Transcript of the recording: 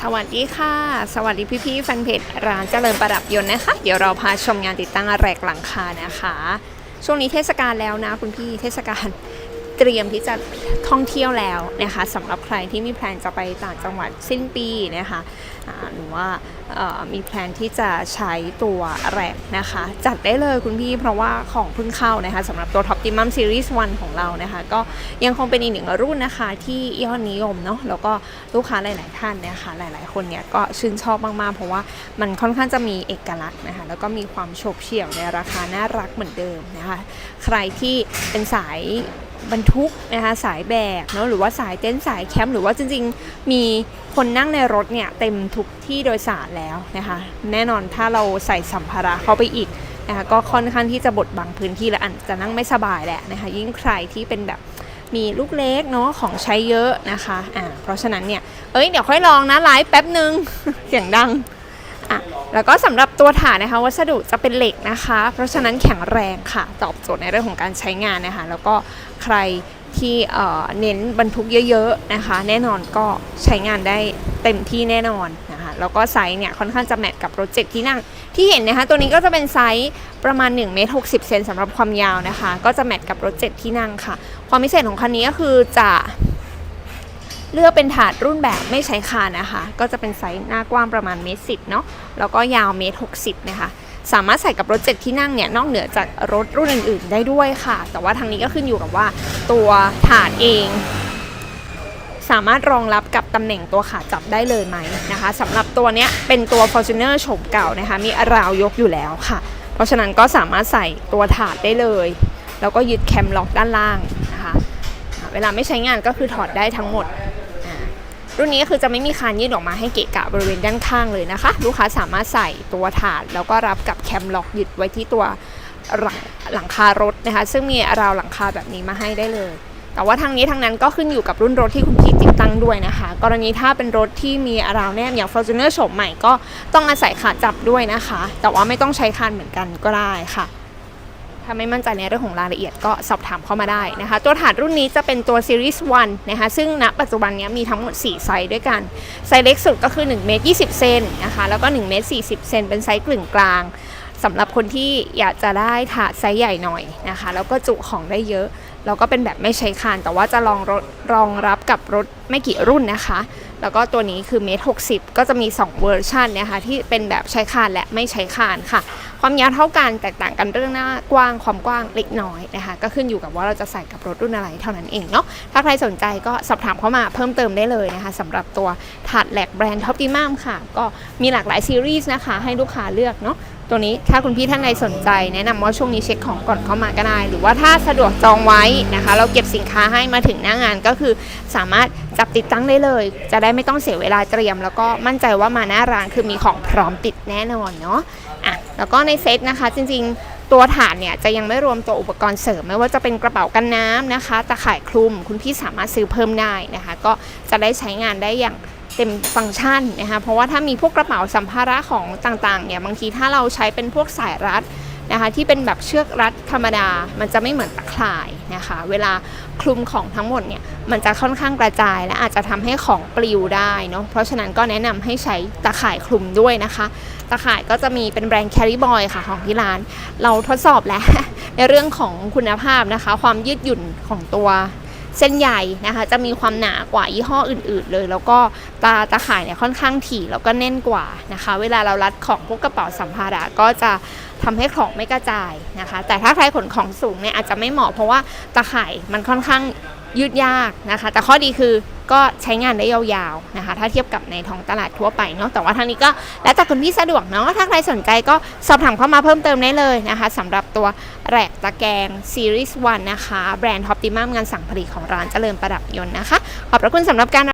สวัสดีค่ะ สวัสดีพี่ๆแฟนเพจร้านเจริญประดับยนต์นะคะ เดี๋ยวเราพาชมงานติดตั้งแรกหลังคานะคะ ช่วงนี้เทศกาลแล้วนะคุณพี่เทศกาล เตรียมที่จะท่องเที่ยวแล้วนะคะสำหรับใครที่มีแพลนจะไปต่างจังหวัดสิ้นปีนะคะหรือว่ามีแพลนที่จะใช้ตัวแรกนะคะ จัดได้เลยคุณพี่เพราะว่าของเพิ่งเข้านะคะสำหรับตัว Top t i m u m Series 1 ของเรานะคะ ก็ยังคงเป็นอีกหนึ่งรุ่นนะคะ ที่ยอดนิยมเนาะแล้วก็ลูกค้าหลาย ๆ ท่านเนะคะ หลาย ๆ คนเนี่ยก็ชื่นชอบมาก ๆ เพราะว่ามันค่อนข้างจะมีเอกลักษณ์นะคะ แล้วก็มีความโฉบเฉี่ยวในราคาน่ารักเหมือนเดิมนะคะ ใครที่เป็นสาย บรรทุกนะคะสายแบกเนาะหรือว่าสายเต้นท์สายแคมป์หรือว่าจริงๆ มีคนนั่งในรถเนี่ยเต็มทุกที่โดยสารแล้วนะคะแน่นอนถ้าเราใส่สัมภาระเข้าไปอีกนะคะก็ค่อนข้างที่จะบดบังพื้นที่และอาจจะนั่งไม่สบายแหละนะคะยิ่งใครที่เป็นแบบมีลูกเล็กเนาะของใช้เยอะนะคะอ่าเพราะฉะนั้นเนี่ยเอ้ยเดี๋ยวค่อยลองนะไลฟ์แป๊บหนึ่งเสียงดัง อะแล้วก็สำหรับตัวฐานนะคะ วัสดุจะเป็นเหล็กนะคะ เพราะฉะนั้นแข็งแรงค่ะ ตอบโจทย์ในเรื่องของการใช้งานนะคะ แล้วก็ใครที่เเน้นบรรทุกเยอะๆนะคะ แน่นอนก็ใช้งานได้เต็มที่แน่นอนนะคะแล้วก็ไซส์เนี่ยค่อนข้างจะแมทกับรถเจ็ดที่นั่งที่เห็นนะคะ ตัวนี้ก็จะเป็นไซส์ประมาณ1เมตร60เซนสำหรับความยาวนะคะ ก็จะแมทกับรถเจ็ดที่นั่งค่ะ ความพิเศษของคันนี้ก็คือจะ เลือกเป็นถาดรุ่นแบบไม่ใช้คานนะคะ ก็จะเป็นไซส์หน้ากว้างประมาณเมตรสิเนาะแล้วก็ยาวเมตรหกสิบนะคะสามารถใส่กับรถเจ็ดที่นั่งเนี่ยนอกเหนือจากรถรุ่นอื่น ๆ ได้ด้วยค่ะ แต่ว่าทางนี้ก็ขึ้นอยู่กับว่าตัวถาดเอง สามารถรองรับกับตำแหน่งตัวขาจับได้เลยไหมนะคะสำหรับตัวเนี้ยเป็นตัว Fortuner โฉมเก่านะคะมีราวยกอยู่แล้วค่ะ เพราะฉะนั้นก็สามารถใส่ตัวถาดได้เลย แล้วก็ยึดแคมล็อกด้านล่างนะคะ เวลาไม่ใช้งานก็คือถอดได้ทั้งหมด รุ่นนี้ก็คือจะไม่มีคานยื่นออกมาให้เกะกะบริเวณด้านข้างเลยนะคะ ลูกค้าสามารถใส่ตัวถาด แล้วก็รับกับแคมล็อกยึดไว้ที่ตัวหลังหลังคารถนะคะ ซึ่งมีราวหลังคาแบบนี้มาให้ได้เลย แต่ว่าทางนี้ทางนั้นก็ขึ้นอยู่กับรุ่นรถที่คุณพี่ติดตั้งด้วยนะคะ กรณีถ้าเป็นรถที่มีราวแนบอย่าง Fortuner โฉมใหม่ก็ต้องอาศัยขาจับด้วยนะคะ แต่ว่าไม่ต้องใช้คานเหมือนกันก็ได้ค่ะ ถ้าไม่มั่นใจในเรื่องของรายละเอียดก็สอบถามเข้ามาได้นะคะ ตัวถาดรุ่นนี้จะเป็นตัว Series 1นะคะ ซึ่งณปัจจุบันนี้มีทั้งหมด 4 ไซส์ด้วยกัน ไซส์เล็กสุดก็คือ1เมตร20 เซนนะคะ แล้วก็1เมตร40 เซนเป็นไซส์กลึงกลางสำหรับคนที่อยากจะได้ถาดไซส์ใหญ่หน่อยนะคะ แล้วก็จุของได้เยอะ แล้วก็เป็นแบบไม่ใช้คาน แต่ว่าจะรองรถรองรับกับรถไม่กี่รุ่นนะคะ แล้วก็ตัวนี้คือเมตร60ก็จะมี 2 เวอร์ชันนะคะที่เป็นแบบใช้คานและไม่ใช้คานค่ะ ความยาวเท่ากันแตกต่างกันเรื่องหน้ากว้างความกว้างเล็กน้อยนะคะก็ขึ้นอยู่กับว่าเราจะใส่กับรถรุ่นอะไรเท่านั้นเองเนาะถ้าใครสนใจก็สอบถามเข้ามาเพิ่มเติมได้เลยนะคะสำหรับตัวถาดแหลกแบรนด์ท็อปติมัมค่ะ ก็มีหลากหลายซีรีส์นะคะให้ลูกค้าเลือกเนาะตัวนี้ถ้าคุณพี่ท่านใดสนใจ แนะนำว่าช่วงนี้เช็คของก่อนเข้ามาก็ได้ หรือว่าถ้าสะดวกจองไว้นะคะ เราเก็บสินค้าให้มาถึงหน้างานก็คือสามารถ จับติดตั้งได้เลย จะได้ไม่ต้องเสียเวลาเตรียม แล้วก็มั่นใจว่ามาหน้าร้านคือมีของพร้อมติดแน่นอนเนาะอะแล้วก็ในเซตนะคะจริงๆ ตัวถาดเนี่ยจะยังไม่รวมตัวอุปกรณ์เสริม ไม่ว่าจะเป็นกระเป๋ากันน้ำนะคะตะข่ายคลุมคุณพี่สามารถซื้อเพิ่มได้นะคะ ก็จะได้ใช้งานได้อย่างเต็มฟังก์ชันนะคะเพราะว่าถ้ามีพวกกระเป๋าสัมภาระของต่างๆเนี่ยบางทีถ้าเราใช้เป็นพวกสายรัด นะคะที่เป็นแบบเชือกรัดธรรมดา มันจะไม่เหมือนตะข่ายนะคะ เวลาคลุมของทั้งหมดเนี่ยมันจะค่อนข้างกระจาย และอาจจะทำให้ของปลิวได้เนาะเพราะฉะนั้นก็แนะนำให้ใช้ตะข่ายคลุมด้วยนะคะ ตะข่ายก็จะมีเป็นแบรนด์ Carry Boy ค่ะของที่ร้าน เราทดสอบแล้วในเรื่องของคุณภาพนะคะ ความยืดหยุ่นของตัว เส้นใหญ่นะคะ จะมีความหนากว่ายี่ห้ออื่น ๆ เลย แล้วก็ตาตะข่ายเนี่ยค่อนข้างถี่แล้วก็แน่นกว่านะคะ เวลาเรารัดของพวกกระเป๋าสัมภาระก็จะทำให้ของไม่กระจายนะคะ แต่ถ้าใครขนของสูงเนี่ยอาจจะไม่เหมาะเพราะว่าตะข่ายมันค่อนข้าง ยืดยากนะคะ แต่ข้อดีคือก็ใช้งานได้ยาวๆนะคะ ถ้าเทียบกับในท้องตลาดทั่วไปเนาะแต่ว่าทางนี้ก็แล้วแต่คุณพี่สะดวกเนาะถ้าใครสนใจก็สอบถามเข้ามาเพิ่มเติมได้เลยนะคะสำหรับตัวแรกตะแกรง Series 1นะคะ แบรนด์ฮอปติมัมงานสั่งผลิตของร้านเจริญประดับยนต์นะคะ ขอบพระคุณสำหรับการ